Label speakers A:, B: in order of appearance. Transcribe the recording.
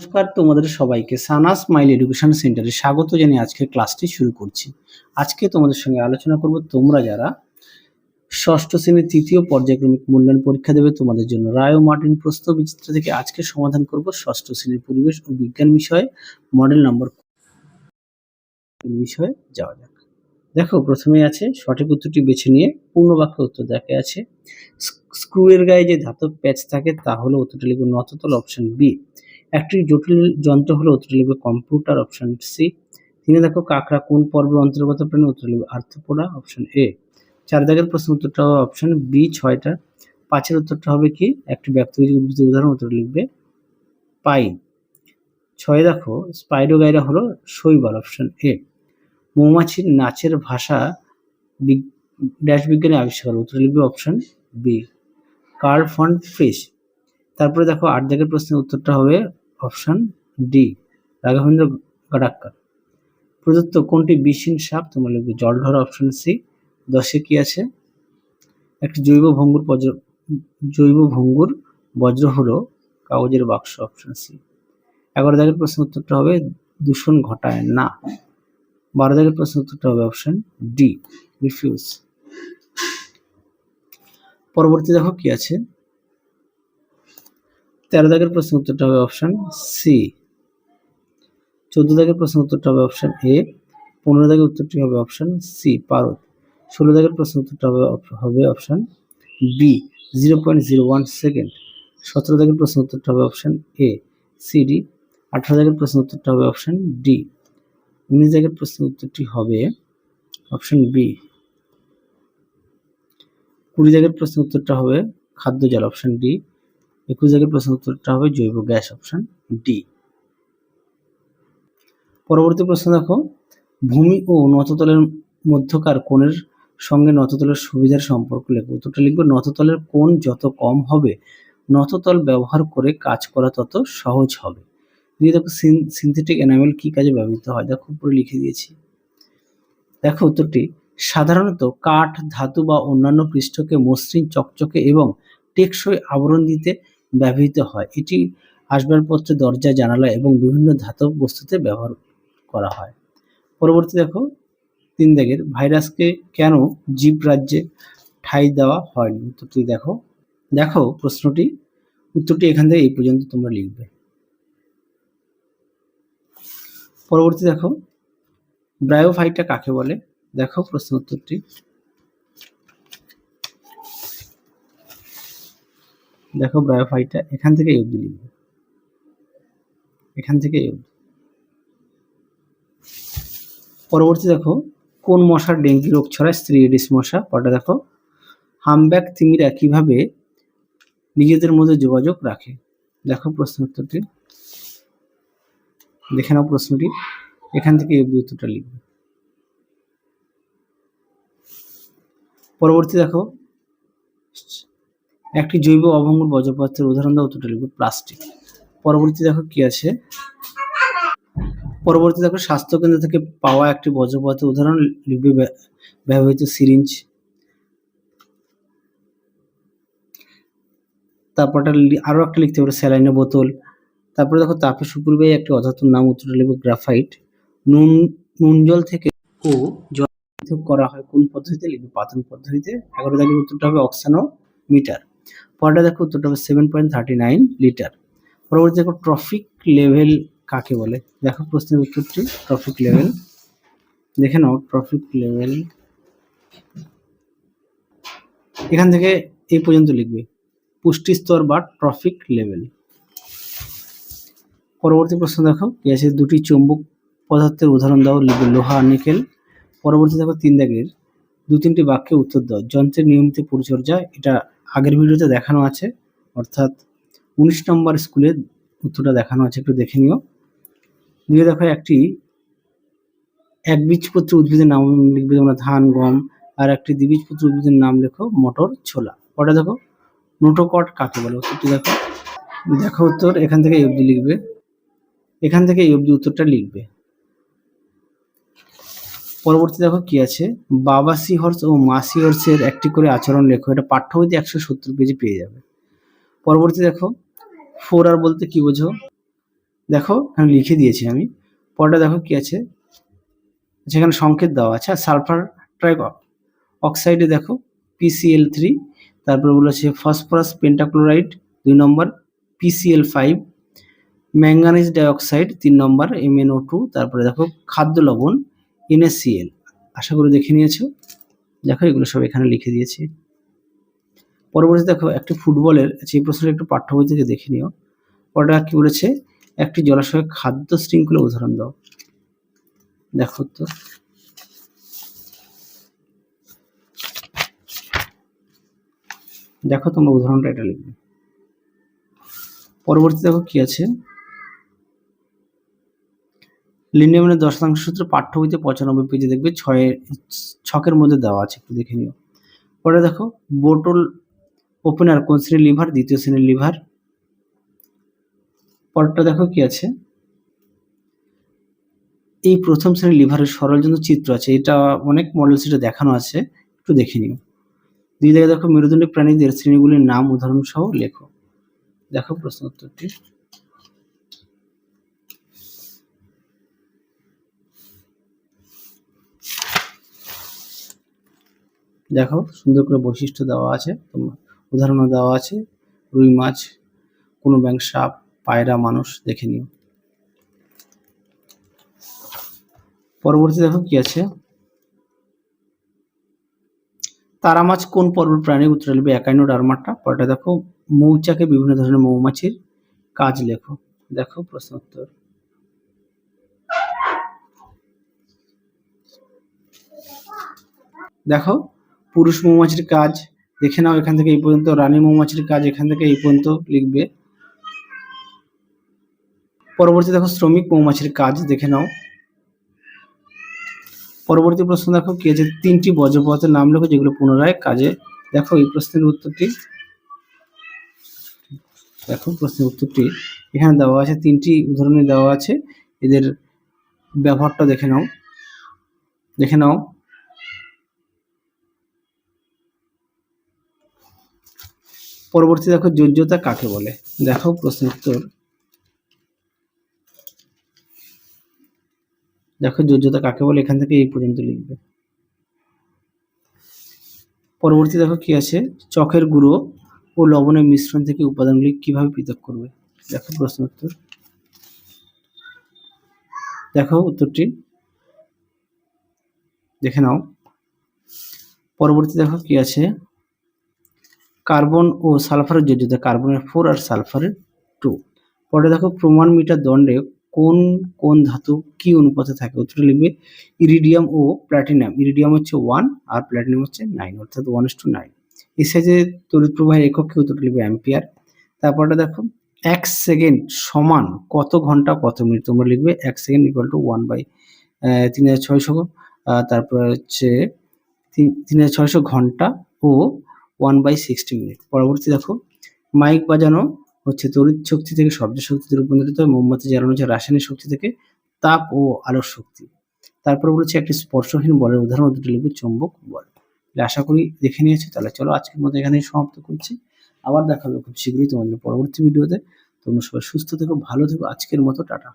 A: নমস্কার, তোমাদের সবাইকে সানা স্মাইল এডুকেশন সেন্টারে স্বাগত জানিয়ে আজকে ক্লাসটি শুরু করছি। আজকে তোমাদের সঙ্গে আলোচনা করব, তোমরা যারা ষষ্ঠ শ্রেণির তৃতীয় পর্যায়ক্রমিক মূল্যায়ন পরীক্ষা দেবে, তোমাদের জন্য রায় ও মার্টিন প্রশ্ন বিচিত্র থেকে আজকে সমাধান করব ষষ্ঠ শ্রেণির পরিবেশ ও বিজ্ঞান বিষয়ে। মডেল নম্বর বিষয়ে যাওয়া যাক। দেখো, প্রথমে আছে সঠিক উত্তরটি বেছে নিয়ে পূর্ণ বাক্য উত্তর দেখে আছে। স্ক্রু এর গায়ে যে ধাতব প্যাচ থাকে, তা হলো উত্তরটি লিখবে নততল অপশন বি। একটি জটিল যন্ত্র হলো উত্তর লিখবে কম্পিউটার অপশন সি। তিনি দেখো কাকড়া কোন পর্বের অন্তর্গত প্রাণী? উত্তর লিখবে আর্থপোডা অপশন এ। চার দাগের প্রশ্ন উত্তরটা হবে অপশন বি, ছয়টা। পাঁচের উত্তরটা হবে কি? একটি ব্যক্তিগত উদ্ভিদের উদাহরণ, উত্তর লিখবে পাইন ছয় দেখো, স্পাইডোগাইরা হলো শৈবাল, অপশন এ। মৌমাছির নাচের ভাষা ড্যাশ বিজ্ঞানী আবিষ্কার, উত্তর লিখবে অপশন বি। কার্ল ফন্ট ফিশ তারপরে দেখো আট দাগের প্রশ্নের উত্তরটা হবে অপশন ডি, রাঘবেন্দ্র গাডাক্কার। প্রদত্ত কোনটি বিষহীন সাপ? তোমার লিখবে জল ধরা অপশন সি, দশে কি আছে? একটি জৈব ভঙ্গুর বজ্র জৈব ভঙ্গুর বজ্র হলো কাগজের বাক্স অপশন সি। এগারো দাগের প্রশ্ন উত্তরটা হবে দূষণ ঘটায় না। বারো দাগের প্রশ্ন উত্তরটা হবে অপশন ডি রিফিউজ পরবর্তী দেখো কি আছে? তেরো দাগের প্রশ্ন উত্তরটা হবে অপশন সি চোদ্দ দাগের প্রশ্ন উত্তরটা হবে অপশন এ পনেরো দাগের উত্তরটি হবে অপশন সি পারদ। ষোলো দাগের প্রশ্ন উত্তরটা হবে হবে option B zero point zero one second সতেরো দাগের প্রশ্ন উত্তরটা হবে অপশন এ সি ডি আঠারো দাগের প্রশ্ন উত্তরটা হবে অপশন ডি উনিশ দাগের প্রশ্ন উত্তরটি হবে অপশন বি কুড়ি দাগের প্রশ্ন উত্তরটা হবে খাদ্য জল অপশন ডি একুশ দাগের প্রশ্ন উত্তরটা হবে জৈব গ্যাস অপশন ডি পরবর্তী প্রশ্ন দেখো, ভূমি ও নততলের মধ্যকার কোণের সঙ্গে নততলের সুবিধার সম্পর্ক লেখো। উত্তরটা লিখবে নততলের কোণ যত কম হবে নততল ব্যবহার করে কাজ করা তত সহজ হবে। দিয়ে দেখো সিনথেটিক এনামেল কি কাজে ব্যবহৃত হয়? দেখো, উপরে লিখে দিয়েছি। দেখো উত্তরটি, সাধারণত কাঠ, ধাতু বা অন্যান্য পৃষ্ঠকে মসৃণ, চকচকে এবং টেকসই আবরণ দিতে ব্যবহৃত হয়। এটি আসবাবপত্র দরজা, জানালা এবং বিভিন্ন ধাতব বস্তুতে ব্যবহার করা হয়। পরবর্তী দেখো, তিন দাগের ভাইরাসকে কেন জীব রাজ্যে ঠাঁই দেওয়া হয়নি? উত্তরটি দেখো দেখো প্রশ্নটি, উত্তরটি এখান থেকে এই পর্যন্ত তোমরা লিখবে। পরবর্তী দেখো ব্রায়োফাইটা কাকে বলে? দেখো প্রশ্ন উত্তরটি। দেখো ব্রায়োফাইটা এখান থেকে অবধি লিখবে। এখান থেকে এই অবধি। পরবর্তী দেখো, কোন মশার ডেঙ্গি রোগ ছড়ায়? স্ত্রী এডিস মশা। পরটা দেখো, হামব্যাক তিমিরা কীভাবে নিজেদের মধ্যে যোগাযোগ রাখে? দেখো প্রশ্ন উত্তরটি। দেখে নাও প্রশ্নটি। এখান থেকে এই উত্তরটা লিখবে। পরবর্তী দেখো একটি জৈব অভঙ্গুর বজ্রপদার্থের উদাহরণ দাও উত্তরটা লিখবে প্লাস্টিক। পরবর্তী দেখো কি আছে? পরবর্তী দেখো, স্বাস্থ্যকেন্দ্র থেকে পাওয়া একটি বজ্রপদার্থের উদাহরণ লিখবে ব্য- ব্যবহৃত সিরিঞ্জ। তারপরটা লি- আরও একটা লিখতে পারো, স্যালাইনের বোতল। তারপরে দেখো তাপে সুপরিবাহী একটি অধাতুর নাম, উত্তরটা লিখবে গ্রাফাইট। নুন নুন জল থেকে ও জল করা হয় কোন পদ্ধতিতে? লিখবে পাতন পদ্ধতিতে। এগারো দাগের উত্তরটা হবে অক্সানো মিটার পরটা দেখো উত্তরটা হবে seven point thirty nine litre পরবর্তী দেখো ট্রফিক লেভেল কাকে বলে? দেখো প্রশ্নের উত্তরটি ট্রফিক লেভেল দেখে নাও ট্রফিক লেভেল এখান থেকে এই পর্যন্ত লিখবে, পুষ্টি স্তর বা ট্রফিক লেভেল পরবর্তী প্রশ্ন দেখো, কি আছে? দুটি চুম্বক পদার্থের উদাহরণ দাও, লিখবে লোহা নিকেল। পরবর্তী দেখো, তিন দাগের দু তিনটি বাক্যে উত্তর দাও, যন্ত্রের নিয়মিত পরিচর্যা, এটা আগের ভিডিওতে দেখানো আছে, অর্থাৎ উনিশ নম্বর স্কুলের উত্তরটা দেখানো আছে, একটু দেখে নিও। দিয়ে দেখো একটি একবীজপত্র উদ্ভিদের নাম লিখবে তোমরা, ধান, গম, আর একটি দ্বিবীজপত্র উদ্ভিদের নাম লেখো, মটর, ছোলা। ওটা দেখো, নোটোকট কাকে বলে, উত্তরটি দেখো। দেখো উত্তর, এখান থেকে এই অবধি লিখবে। এখান থেকে এই অবধি উত্তরটা লিখবে। পরবর্তী দেখো কি আছে? বাবা সি হর্স ও মাসি হর্সের একটি করে আচরণ লেখো। এটা পাঠ্য বইতে একশো সত্তর পেজে পেয়ে যাবে। পরবর্তী দেখো, ফোর আর বলতে কি বোঝো? দেখো, এখানে লিখে দিয়েছি আমি। পরটা দেখো কি আছে? যেখানে সংকেত দেওয়া আছে। সালফার ট্রাই অক্সাইডে দেখো পিসিএল থ্রি তারপর বলেছে ফসফরাস পেন্টাক্লোরাইড দুই নম্বর পিসিএল ফাইভ ম্যাঙ্গানিজ ডাইঅক্সাইড তিন নম্বর এমএনও টু তারপরে দেখো খাদ্য লবণ এনএসসিএল আশা করি দেখে নিয়েছো। দেখো, এগুলো সব এখানে লিখে দিয়েছি। পরবর্তী দেখো, একটি ফুটবলের, সেই প্রশ্নটা একটু পাঠ্য বই থেকে দেখে নিও। ওটা কি বলেছে? একটি জলাশয়ের খাদ্য শৃঙ্খলা উদাহরণ দাও। দেখো তো। দেখো তোমরা উদাহরণটা, এটা লিখবে। পরবর্তী দেখো কি আছে? লিন্ডেম্যানের দশ শতাংশ সূত্র পাঠ্য বইতে পঁচানব্বই পেজে দেখবে ছয়, ছকের মধ্যে দেওয়া আছে, একটু দেখে নিও। পরে দেখো, বোটল ওপেনার কোন শ্রেণির লিভার, দ্বিতীয় শ্রেণির লিভার? পরটা দেখো কি আছে? এই প্রথম শ্রেণির লিভারের সরল জন্য চিত্র আছে, এটা অনেক মডেল সেটা দেখানো আছে, একটু দেখে নিও। দুই জায়গায় দেখো মেরুদণ্ডী প্রাণীদের শ্রেণীগুলির নাম উদাহরণ সহ লেখো। দেখো প্রশ্ন উত্তরটি দেখো, সুন্দর করে বৈশিষ্ট্য দেওয়া আছে উদাহরণও দেওয়া আছে, রুই মাছ, কোনো ব্যাংক সাপ, পায়রা, মানুষ, দেখে নিও। পরবর্তী দেখো কি আছে? তারা মাছ কোন পর্বের প্রাণী উত্তর লিখবে একাইনো ডারমাটা। পরেটা দেখো, মৌচাকে বিভিন্ন ধরনের মৌমাছির কাজ লেখো। দেখো, প্রশ্ন উত্তর। দেখো পুরুষ মৌমাছির কাজ, দেখে নাও এখান থেকে এই পর্যন্ত, রানী মৌমাছির কাজ এখান থেকে এই পর্যন্ত লিখবে। পরবর্তী দেখো, শ্রমিক মৌমাছির কাজ, দেখে নাও। পরবর্তী প্রশ্ন দেখো, কি আছে তিনটি বজ্রপথের নাম লেখো, যেগুলো পুনরায় কাজে, দেখো এই প্রশ্নের উত্তরটি। দেখো প্রশ্নের উত্তরটি, এখানে দেওয়া আছে, তিনটি উদাহরণে দেওয়া আছে, এদের ব্যবহারটা দেখে নাও। দেখে নাও। পরবর্তী দেখো যোজ্যতা কাকে বলে? দেখো প্রশ্ন উত্তর দেখো যোজ্যতা কাকে বলে? এখান থেকে এই পর্যন্ত লিখবে। পরবর্তী দেখো কি আছে? চকের গুঁড়ো ও লবণের মিশ্রণ থেকে উপাদানগুলি কীভাবে পৃথক করবে? দেখো প্রশ্ন উত্তর দেখো উত্তরটি। দেখে নাও। পরবর্তী দেখো কি আছে? কার্বন ও সালফারের যোজ্যতা কার্বনের ফোর আর সালফারের টু। পরে দেখো প্রমাণ মিটার দণ্ডে কোন কোন ধাতু কি অনুপাতে থাকে? উত্তরটা লিখবে ইরিডিয়াম ও প্ল্যাটিনাম। ইরিডিয়াম হচ্ছে ওয়ান আর প্ল্যাটিনাম হচ্ছে নাইন অর্থাৎ ওয়ান টু নাইন সাইজে তড়িৎ প্রবাহের এককে উত্তরটা লিখবে অ্যাম্পিয়ার তারপরটা দেখো, এক সেকেন্ড সমান কত ঘণ্টা, কত মিনিট তোমরা লিখবে এক second equal to one by তিন হাজার ছয়শো। তারপর হচ্ছে তিন হাজার ছয়শো ঘণ্টা ও ওয়ান বাই সিক্সটি মিনিট পরবর্তী দেখো মাইক বাজানো হচ্ছে তড়িৎ শক্তি থেকে শব্দ শক্তিতে রূপান্তরিত মোমবাতি জ্বালানো হচ্ছে রাসায়নিক শক্তি থেকে তাপ ও আলোর শক্তি। তারপর বলেছে একটি স্পর্শহীন বলের উদাহরণ, দুটি লিখবে চুম্বক বল। আশা করি দেখে নিয়েছি, তাহলে চলো আজকের মতো এখানেই সমাপ্ত করছি। আবার দেখা হবে খুব শীঘ্রই তোমাদের পরবর্তী ভিডিওতে। তোমরা সবাই সুস্থ থেকো, ভালো থেকো, আজকের মতো, টাটা।